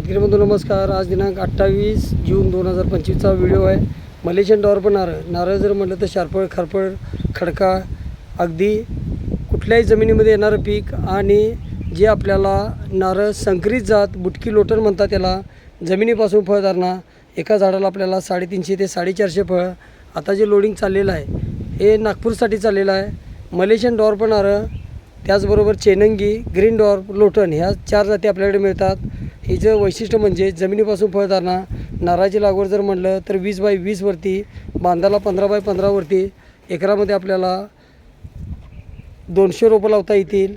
शेतकरी बंधू नमस्कार. आज दिनांक अठ्ठावीस जून दोन हजार पंचवीसचा व्हिडिओ आहे. मलेशियन डॉर पण नारळ. नारळ जर म्हटलं तर शारपळ खारपळ खडका अगदी कुठल्याही जमिनीमध्ये येणारं पीक आणि जे आपल्याला नारळ संकरित जात बुटकी लोटन म्हणतात त्याला जमिनीपासून फळधारणा एका झाडाला आपल्याला साडेतीनशे ते साडेचारशे फळ. आता जे लोडिंग चाललेलं आहे हे नागपूरसाठी चाललेलं आहे. मलेशियन डॉर पण नारळ त्याचबरोबर चेनंगी ग्रीन डॉर्प लोटन ह्या चार जाती आपल्याकडे मिळतात. हिचं वैशिष्ट्य म्हणजे जमिनीपासून फळताना नारळाची लागवड जर म्हटलं तर वीस बाय वीसवरती बांधाला पंधरा बाय पंधरावरती एकरामध्ये आपल्याला दोनशे रोपं लावता येतील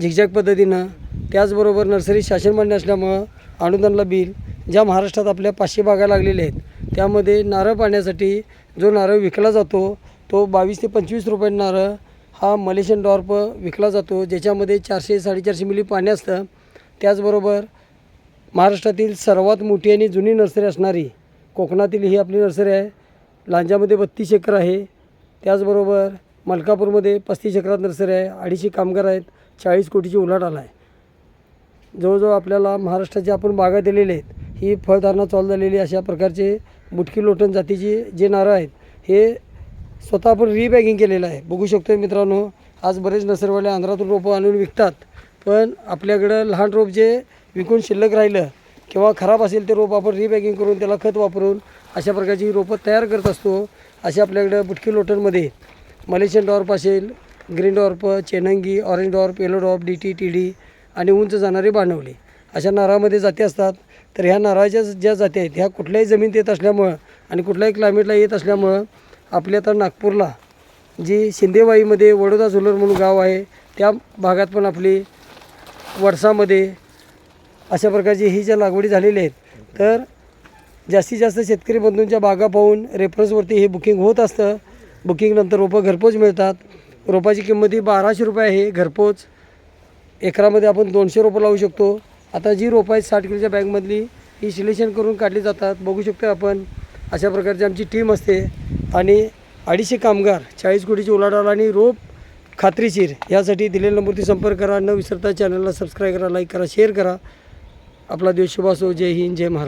झिकझॅक पद्धतीनं. त्याचबरोबर नर्सरी शासन मान्य असल्यामुळं अनुदानला बिल ज्या महाराष्ट्रात आपल्या पाचशे बागा लागलेल्या आहेत त्यामध्ये नारळ पाण्यासाठी जो नारळ विकला जातो तो बावीस ते पंचवीस रुपये नारळ हा मलेशियन डॉर्प विकला जातो ज्याच्यामध्ये चारशे साडेचारशे मिली पाणी असतं. त्याचबरोबर महाराष्ट्रातील सर्वात मोठी आणि जुनी नर्सरी असणारी कोकणातील ही आपली नर्सरी आहे. लांजामध्ये बत्तीस एकर आहे. त्याचबरोबर मलकापूरमध्ये पस्तीस एकरात नर्सरी आहे. अडीचशे कामगार आहेत. चाळीस कोटीची उलाढाल आहे. जवळजवळ आपल्याला महाराष्ट्राचे आपण बागा दिलेले आहेत ही फळधारणा चालू झालेली अशा प्रकारचे बुटकी लोटन जातीची जे नारळ आहेत हे स्वतः आपण रीबॅगिंग केलेलं आहे. बघू शकतो मित्रांनो आज बरेच नर्सरीवाले आंध्रातून रोपं आणून विकतात. पण आपल्याकडं लहान रोप जे विकून शिल्लक राहिलं किंवा खराब असेल ते रोप आपण रीबॅगिंग करून त्याला खत वापरून अशा प्रकारची रोपं तयार करत असतो. अशा आपल्याकडं बुटकी लोटनमध्ये मलेशियन डॉर्प असेल ग्रीन डॉर्प चेनंगी orange डॉर्प yellow डॉर्प D T T D आणि उंच जाणारे बाणवले अशा नारळामध्ये जाती असतात. तर ह्या नारळाच्या ज्या जाती आहेत ह्या कुठल्याही जमीन येत असल्यामुळं आणि कुठल्याही क्लायमेटला येत असल्यामुळं आपल्या तर नागपूरला जी शिंदेवाईमध्ये वडोदा झुलर म्हणून गाव आहे त्या भागात पण आपली वडसामध्ये अशा प्रकारची ही ज्या लागवडी झालेली आहेत तर जास्तीत जास्त शेतकरी बंधूंच्या बागा पाहून रेफरन्सवरती हे बुकिंग होत असतं. बुकिंगनंतर रोपं घरपोच मिळतात. रोपाची किंमत ही बाराशे रुपये आहे घरपोच. एकरामध्ये आपण दोनशे रोपं लावू शकतो. आता जी रोपं आहेत साठ किलोच्या बॅगमधली ही सिलेक्शन करून काढली जातात. बघू शकतो आपण. अशा प्रकारची आमची टीम असते. आणि अडीचशे कामगार चाळीस कोटीची उलाढाल आणि रोप खात्रीशीर यासाठी दिलेल्या नंबरती संपर्क करा. न विसरता चॅनलला सबस्क्राईब करा लाईक करा शेअर करा. आपला दिवस शुभ असो जय हिंद जय महाराज